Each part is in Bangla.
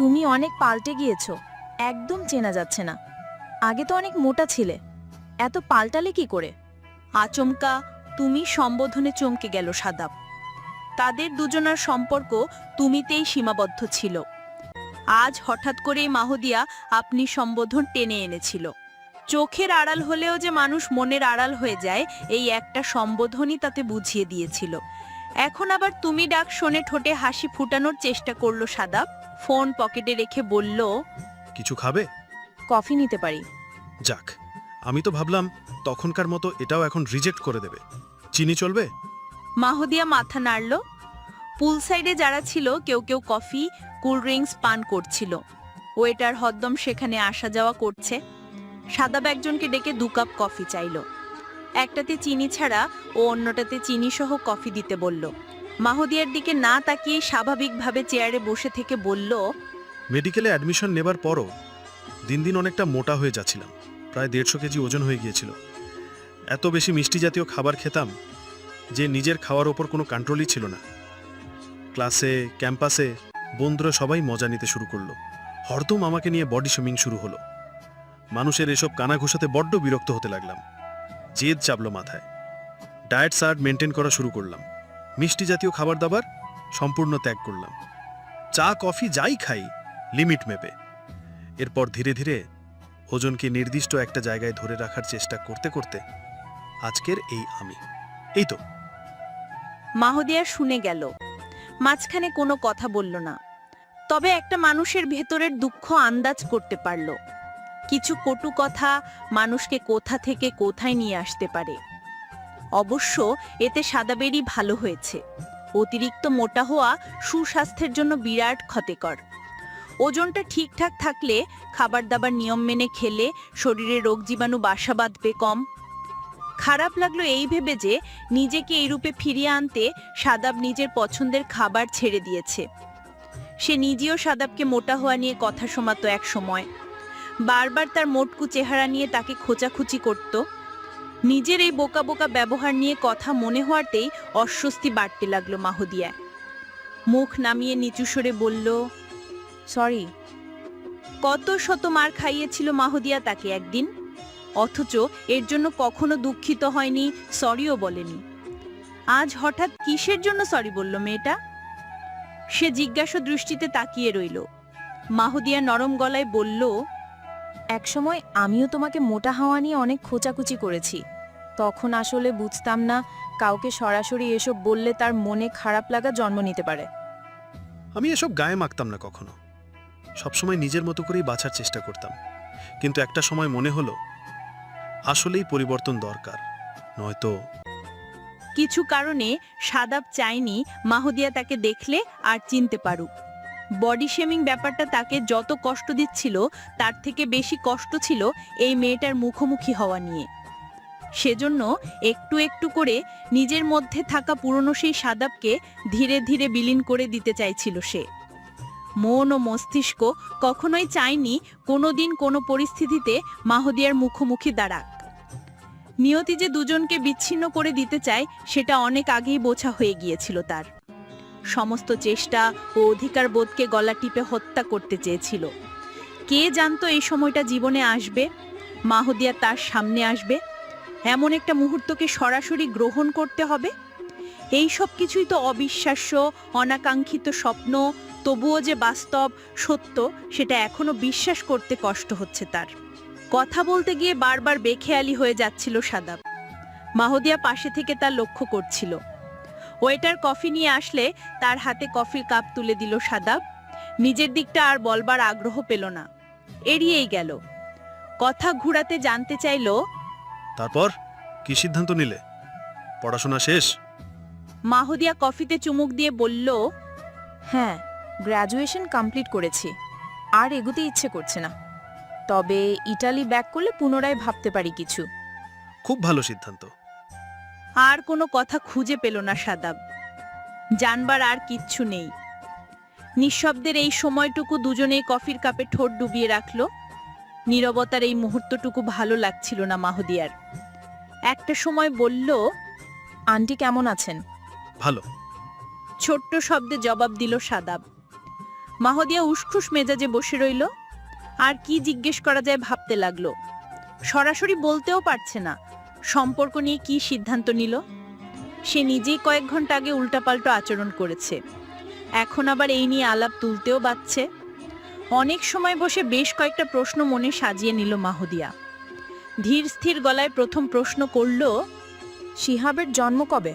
তুমি অনেক পাল্টে গিয়েছো। একদম চেনা যাচ্ছে না। আগে তো অনেক মোটা ছিলে। এত পাল্টালে কি করে? আচমকা তুমি সম্বোধনে চমকে গেল সাদাব তাদের দুজনার সম্পর্ক তুমিতেই সীমাবদ্ধ ছিল। আজ হঠাৎ করেই মাহদিয়া আপনি সম্বোধন টেনে এনেছিল। চোখের আড়াল হলেও যে মানুষ মনের আড়াল হয়ে যায়, এই একটা সম্বোধনই তাতে বুঝিয়ে দিয়েছিল। এখন আবার তুমি ডাক শোনে ঠোঁটে হাসি ফুটানোর চেষ্টা করল সাদাব ফোন পকেটে রেখে বলল কিছু খাবে? কফি নিতে পারি। যাক আমি তো ভাবলাম তখনকার মতো এটাও এখন রিজেক্ট করে দেবে। চিনি চলবে? মাহদিয়া মাথা নাড়ল। পুল সাইডে যারা ছিল কেউ কেউ কফি কোল্ড ড্রিঙ্কস পান করছিল। ওয়েটার হদ্দম সেখানে আসা যাওয়া করছে। সাদাব একজনকে ডেকে দু কাপ কফি চাইল। একটাতে চিনি ছাড়া ও অন্যটাতে চিনি সহ কফি দিতে বলল মাহদিয়ার দিকে না তাকিয়ে স্বাভাবিকভাবে চেয়ারে বসে থেকে বলল, মেডিকেলে অ্যাডমিশন নেবার পরও দিন দিন অনেকটা মোটা হয়ে যাচ্ছিলাম। প্রায় দেড়শো কেজি ওজন হয়ে গিয়েছিল। এত বেশি মিষ্টি জাতীয় খাবার খেতাম যে নিজের খাওয়ার ওপর কোনো কন্ট্রোলই ছিল না। ক্লাসে, ক্যাম্পাসে বন্ধুরা সবাই মজা নিতে শুরু করল। হরদম আমাকে নিয়ে বডি শেমিং শুরু হলো। মানুষের এসব কানা ঘুষাতে বড্ড বিরক্ত হতে লাগলাম। জেদ চাপলো মাথায়। ডায়েট সার্ট মেনটেন করা শুরু করলাম। মিষ্টি জাতীয় খাবার দাবার সম্পূর্ণ ত্যাগ করলাম। চা, কফি যাই খাই লিমিট মেপে। এরপর ধীরে ধীরে ওজনকে নির্দিষ্ট একটা জায়গায় ধরে রাখার চেষ্টা করতে করতে আজকের এই আমি। এই তো। মাহদিয়া শুনে গেল। মাঝখানে কোনো কথা বলল না। তবে একটা মানুষের ভেতরের দুঃখ আন্দাজ করতে পারল। কিছু কটু কথা মানুষকে কোথা থেকে কোথায় নিয়ে আসতে পারে? অবশ্য এতে সাদাবেরি ভালো হয়েছে। অতিরিক্ত মোটা হওয়া সুস্বাস্থ্যের জন্য বিরাট ক্ষতিকর। ওজনটা ঠিকঠাক থাকলে খাবার দাবার নিয়ম মেনে খেলে শরীরে রোগ জীবাণু বাসা বাঁধবে কম। খারাপ লাগল এই ভেবে যে নিজেকে এই রূপে ফিরিয়ে আনতে সাদাব নিজের পছন্দের খাবার ছেড়ে দিয়েছে। সে নিজেও সাদাবকে মোটা হওয়া নিয়ে কথা শোনাতো এক সময়। বারবার তার মোটকু চেহারা নিয়ে তাকে খোঁচাখুচি করত। নিজের এই বোকা বোকা ব্যবহার নিয়ে কথা মনে হওয়াতেই অস্বস্তি বাড়তে লাগল মাহদিয়া মুখ নামিয়ে নিচু সরে বলল, সরি, কত শত মার খাইয়েছিল মাহদিয়া তাকে একদিন? অথচ এর জন্য কখনো দুঃখিত হয়নি, সরিও বলেনি। আজ হঠাৎ কিসের জন্য সরি বলল মেয়েটা? সে জিজ্ঞাসা দৃষ্টিতে তাকিয়ে রইল। মাহদিয়া নরম গলায় বলল একসময় আমিও তোমাকে মোটা হাওয়া নিয়ে অনেক খোঁচাকুচি করেছি। তখন আসলে বুঝতাম না কাউকে সরাসরি এসব বললে তার মনে খারাপ লাগা জন্ম নিতে পারে। আমি এসব গায়ে মাখতাম না কখনো। সবসময় নিজের মতো করেই বাঁচার চেষ্টা করতাম। কিন্তু একটা সময় মনে হলো আসলেই পরিবর্তন দরকার নয়তো কিছু কারণে সাদাব চায়নি মাহদিয়া তাকে দেখলে আর চিনতে পারুক। বডি শেমিং ব্যাপারটা তাকে যত কষ্ট দিচ্ছিল, তার থেকে বেশি কষ্ট ছিল এই মেয়েটার মুখোমুখি হওয়া নিয়ে। সেজন্য একটু একটু করে নিজের মধ্যে থাকা পুরনো সেই সাদাবকে ধীরে ধীরে বিলীন করে দিতে চাইছিল সে। মন ও মস্তিষ্ক কখনোই চায়নি কোনোদিন কোনো পরিস্থিতিতে মাহদিয়ার মুখোমুখি দাঁড়াক। নিয়তি যে দুজনকে বিচ্ছিন্ন করে দিতে চায়, সেটা অনেক আগেই বোঝা হয়ে গিয়েছিল তার। সমস্ত চেষ্টা ও অধিকার বোধকে গলা টিপে হত্যা করতে চেয়েছিল। কে জানতো এই সময়টা জীবনে আসবে? মাহদিয়া তার সামনে আসবে? এমন একটা মুহূর্তকে সরাসরি গ্রহণ করতে হবে? এই সব কিছুই তো অবিশ্বাস্য, অনাকাঙ্ক্ষিত স্বপ্ন, তবুও যে বাস্তব সত্য, সেটা এখনও বিশ্বাস করতে কষ্ট হচ্ছে তার। কথা বলতে গিয়ে বারবার বেখেয়ালি হয়ে যাচ্ছিল সাদাব। মাহদিয়া পাশে থেকে তার লক্ষ্য করছিল। ওয়েটার কফি নিয়ে আসলে তার হাতে কফির কাপ তুলে দিল সাদাব নিজের দিকটা আর বলবার আগ্রহ পেল না। এড়িয়েই গেল। কথা ঘুরাতে জানতে চাইলো তারপর? কি সিদ্ধান্ত নিলে? পড়াশোনা শেষ? মাহদিয়া কফিতে চুমুক দিয়ে বলল হ্যাঁ গ্র্যাজুয়েশন কমপ্লিট করেছি। আর এগোতে ইচ্ছে করছে না। তবে ইটালি ব্যাক করলে পুনরায় ভাবতে পারি কিছু। খুব ভালো সিদ্ধান্ত। আর কোনো কথা খুঁজে পেল না সাদাব। জানবার আর কিচ্ছু নেই। নিঃশব্দের এই সময়টুকু দুজনেই কফির কাপে ঠোঁট ডুবিয়ে রাখল। নীরবতার এই মুহূর্তটুকু ভালো লাগছিল না মাহদিয়ার। একটা সময় বলল আন্টি কেমন আছেন? ভালো। ছোট্ট শব্দে জবাব দিল সাদাব। মাহদিয়া উসখুস মেজাজে বসে রইল। আর কি জিজ্ঞেস করা যায় ভাবতে লাগল। সরাসরি বলতেও পারছে না। সম্পর্ক নিয়ে কি সিদ্ধান্ত নিল? সে নিজেই কয়েক ঘণ্টা আগে উল্টাপাল্টা আচরণ করেছে। এখন আবার এই নিয়ে আলাপ তুলতেও বাচ্ছে। অনেক সময় বসে বেশ কয়েকটা প্রশ্ন মনে সাজিয়ে নিল মাহদিয়া। ধীর স্থির গলায় প্রথম প্রশ্ন করল, শিহাবের জন্ম কবে?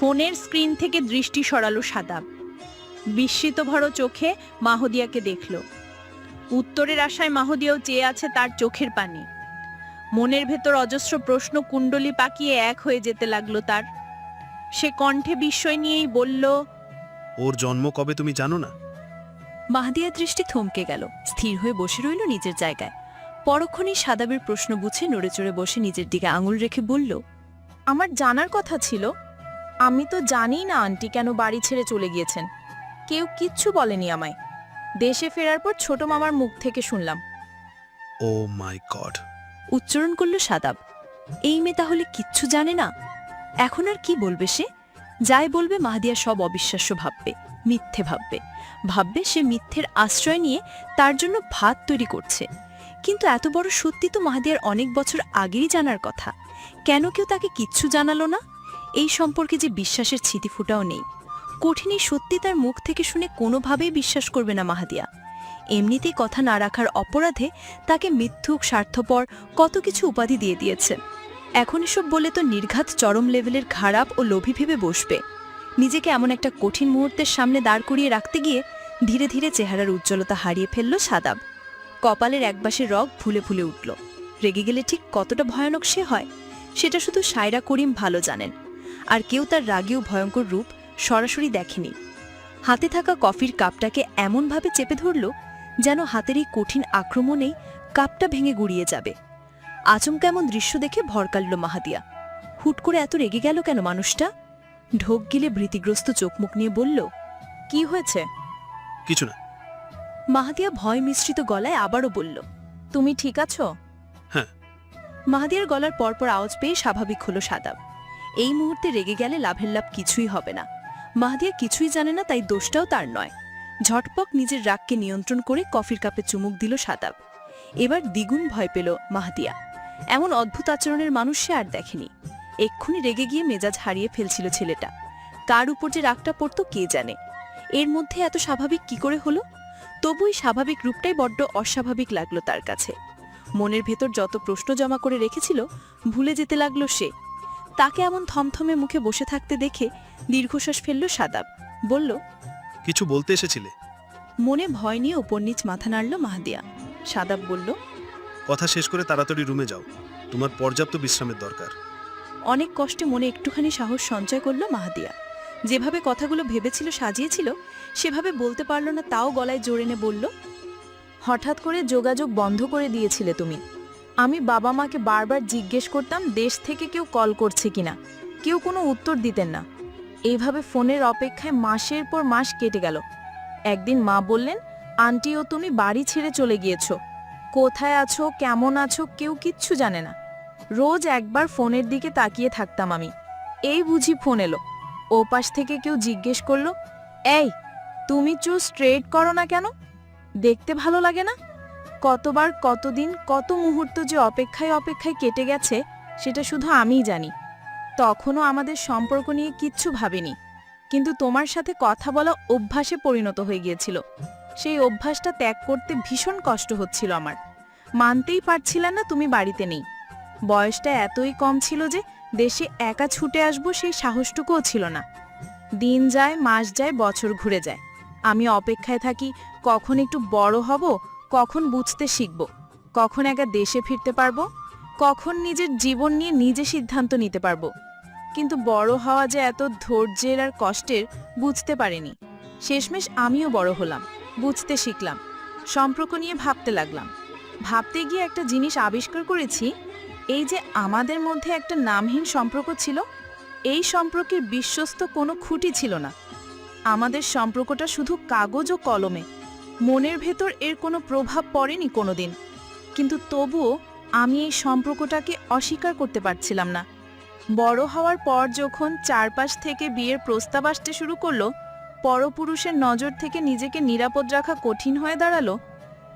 ফোনের স্ক্রিন থেকে দৃষ্টি সরালো সাদাব বিস্মিত ভরো চোখে মাহদিয়াকে দেখল। উত্তরের আশায় মাহদিয়াও চেয়ে আছে তার চোখের পানি। মনের ভেতর অজস্র প্রশ্ন কুণ্ডলি পাকিয়ে এক হয়ে যেতে লাগল তার। সে কণ্ঠে বিস্ময় নিয়েই বলল ওর জন্ম কবে তুমি জানো না? মাহদিয়ার দৃষ্টি থমকে গেল স্থির হয়ে বসে রইল নিজের জায়গায়। পরক্ষণেই সাদাবের প্রশ্ন বুঝে নড়ে চড়ে বসে নিজের দিকে আঙুল রেখে বলল আমার জানার কথা ছিল আমি তো জানি না আন্টি কেন বাড়ি ছেড়ে চলে গিয়েছেন। কেউ কিচ্ছু বলেনি আমায়। দেশে ফেরার পর ছোট মামার মুখ থেকে শুনলাম। Oh my god. উচ্চারণ করল সাদাব। এই মেয়ে তাহলে কিচ্ছু জানে না? এখন আর কি বলবে সে? যাই বলবে, মাহদিয়া সব অবিশ্বাস্য ভাববে, মিথ্যে ভাববে। ভাববে সে মিথ্যের আশ্রয় নিয়ে তার জন্য ভাত তৈরি করছে। কিন্তু এত বড় সত্যি তো মাহদিয়ার অনেক বছর আগেই জানার কথা। কেন কেউ তাকে কিচ্ছু জানালো না? এই সম্পর্কে যে বিশ্বাসের ছিটিফুটাও নেই। কঠিনই সত্যি তার মুখ থেকে শুনে কোনোভাবেই বিশ্বাস করবে না মাহাদিয়া। এমনিতেই কথা না রাখার অপরাধে তাকে মিথ্যুক, স্বার্থপর কত কিছু উপাধি দিয়ে দিয়েছে। এখন এসব বলে তো নির্ঘাত চরম লেভেলের খারাপ ও লোভী ভেবে বসবে। নিজেকে এমন একটা কঠিন মুহূর্তের সামনে দাঁড় করিয়ে রাখতে গিয়ে ধীরে ধীরে চেহারার উজ্জ্বলতা হারিয়ে ফেলল সাদাব। কপালের একবাসে রগ ফুলে ফুলে উঠল। রেগে গেলে ঠিক কতটা ভয়ানক সে হয়, সেটা শুধু সায়রা করিম ভালো জানেন। আর কেউ তার রাগেও ভয়ঙ্কর রূপ সরাসরি দেখেনি। হাতে থাকা কফির কাপটাকে এমনভাবে চেপে ধরল যেন হাতের এই কঠিন আক্রমণেই কাপটা ভেঙে গুড়িয়ে যাবে। আচমকা এমন দৃশ্য দেখে ভরকাল্ল মাহাদিয়া। হুট করে এত রেগে গেল কেন মানুষটা? ঢোক গিলে ভীতিগ্রস্ত চোখমুখ নিয়ে বলল কি হয়েছে? কিছু না। মাহাদিয়া ভয় মিশ্রিত গলায় আবারও বলল তুমি ঠিক আছো? হ্যাঁ। মাহাদিয়ার গলার পরপর আওয়াজ পেয়ে স্বাভাবিক হলো সাদাব এই মুহূর্তে রেগে গেলে লাভের লাভ কিছুই হবে না। মাহাদিয়া কিছুই জানে না তাই দোষটাও তার নয়। ঝটপক নিজের রাগকে নিয়ন্ত্রণ করে কফির কাপে চুমুক দিল সাদাব। এবার দ্বিগুণ ভয় পেল মাহাদিয়া এমন অদ্ভুত আচরণের মানুষ সে আর দেখেনি। এক্ষুনি রেগে গিয়ে মেজাজ হারিয়ে ফেলছিল ছেলেটা। কার উপর যে রাগটা পড়ত কে জানে? এর মধ্যে এত স্বাভাবিক কি করে হলো? তবুই স্বাভাবিক রূপটাই বড্ড অস্বাভাবিক লাগল তার কাছে। মনের ভেতর যত প্রশ্ন জমা করে রেখেছিল, ভুলে যেতে লাগল সে। তাকে এমন থমথমে মুখে বসে থাকতে দেখে দীর্ঘশ্বাস ফেলল সাদাব। বলল কিছু বলতে এসেছিলে? মনে ভয় নিয়ে ওপর নিচ মাথা নাড়ল মাহাদিয়া। সাদাব বলল কথা শেষ করে তাড়াতাড়ি রুমে যাও। তোমার পর্যাপ্ত বিশ্রামের দরকার। অনেক কষ্টে মনে একটুখানি সাহস সঞ্চয় করল মাহাদিয়া। যেভাবে কথাগুলো ভেবেছিল সাজিয়েছিল সেভাবে বলতে পারল না তাও গলায় জোরে এনে বলল হঠাৎ করে যোগাযোগ বন্ধ করে দিয়েছিলে তুমি। আমি বাবা মাকে বারবার জিজ্ঞেস করতাম দেশ থেকে কেউ কল করছে কিনা। কেউ কোনো উত্তর দিতেন না। এইভাবে ফোনের অপেক্ষায় মাসের পর মাস কেটে গেল। একদিন মা বললেন আন্টি ও তুমি বাড়ি ছেড়ে চলে গিয়েছো। কোথায় আছো, কেমন আছো, কেউ কিচ্ছু জানে না। রোজ একবার ফোনের দিকে তাকিয়ে থাকতাম আমি। এই বুঝি ফোন এলো। ও পাশ থেকে কেউ জিজ্ঞেস করল, এই, তুমি চুল স্ট্রেট করো না কেন? দেখতে ভালো লাগে না? কতবার, কতদিন, কত মুহূর্ত যে অপেক্ষায় অপেক্ষায় কেটে গেছে, সেটা শুধু আমিই জানি। তখনও আমাদের সম্পর্ক নিয়ে কিচ্ছু ভাবিনি। কিন্তু তোমার সাথে কথা বলা অভ্যাসে পরিণত হয়ে গিয়েছিল। সেই অভ্যাসটা ত্যাগ করতে ভীষণ কষ্ট হচ্ছিল আমার। মানতেই পারছিলাম না তুমি বাড়িতে নেই। বয়সটা এতই কম ছিল যে দেশে একা ছুটে আসব সেই সাহসটুকুও ছিল না। দিন যায়, মাস যায়, বছর ঘুরে যায়। আমি অপেক্ষায় থাকি, কখন একটু বড় হব, কখন বুঝতে শিখব, কখন একা দেশে ফিরতে পারব? কখন নিজের জীবন নিয়ে নিজে সিদ্ধান্ত নিতে পারব। কিন্তু বড় হওয়া যে এত ধৈর্যের আর কষ্টের বুঝতে পারিনি। শেষমেশ আমিও বড় হলাম, বুঝতে শিখলাম, সম্পর্ক নিয়ে ভাবতে লাগলাম। ভাবতে গিয়ে একটা জিনিস আবিষ্কার করেছি, এই যে আমাদের মধ্যে একটা নামহীন সম্পর্ক ছিল, এই সম্পর্কের বিশ্বস্ত কোনো খুঁটি ছিল না। আমাদের সম্পর্কটা শুধু কাগজ ও কলমে, মনের ভেতর এর কোনো প্রভাব পড়েনি কোনোদিন। কিন্তু তবুও আমি এই সম্পর্কটাকে অস্বীকার করতে পারছিলাম না। বড় হওয়ার পর যখন চারপাশ থেকে বিয়ের প্রস্তাব আসতে শুরু করল, পরপুরুষের নজর থেকে নিজেকে নিরাপদ রাখা কঠিন হয়ে দাঁড়াল,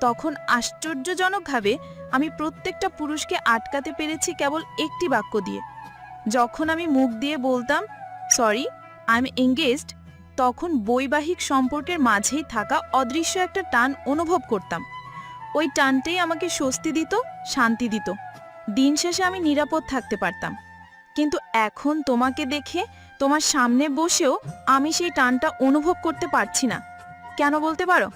তখন আশ্চর্যজনকভাবে আমি প্রত্যেকটা পুরুষকে আটকাতে পেরেছি কেবল একটি বাক্য দিয়ে। যখন আমি মুখ দিয়ে বলতাম, সরি আই এম এঙ্গেজড তখন বৈবাহিক সম্পর্কের মাঝেই থাকা অদৃশ্য একটা টান অনুভব করতাম। ওই টানটাই আমাকে স্বস্তি দিত, শান্তি দিত। দিন শেষে আমি নিরাপদ থাকতে পারতাম। কিন্তু এখন তোমাকে দেখে তোমার সামনে বসেও আমি সেই টানটা অনুভব করতে পারছি না। কেন বলতে পারো?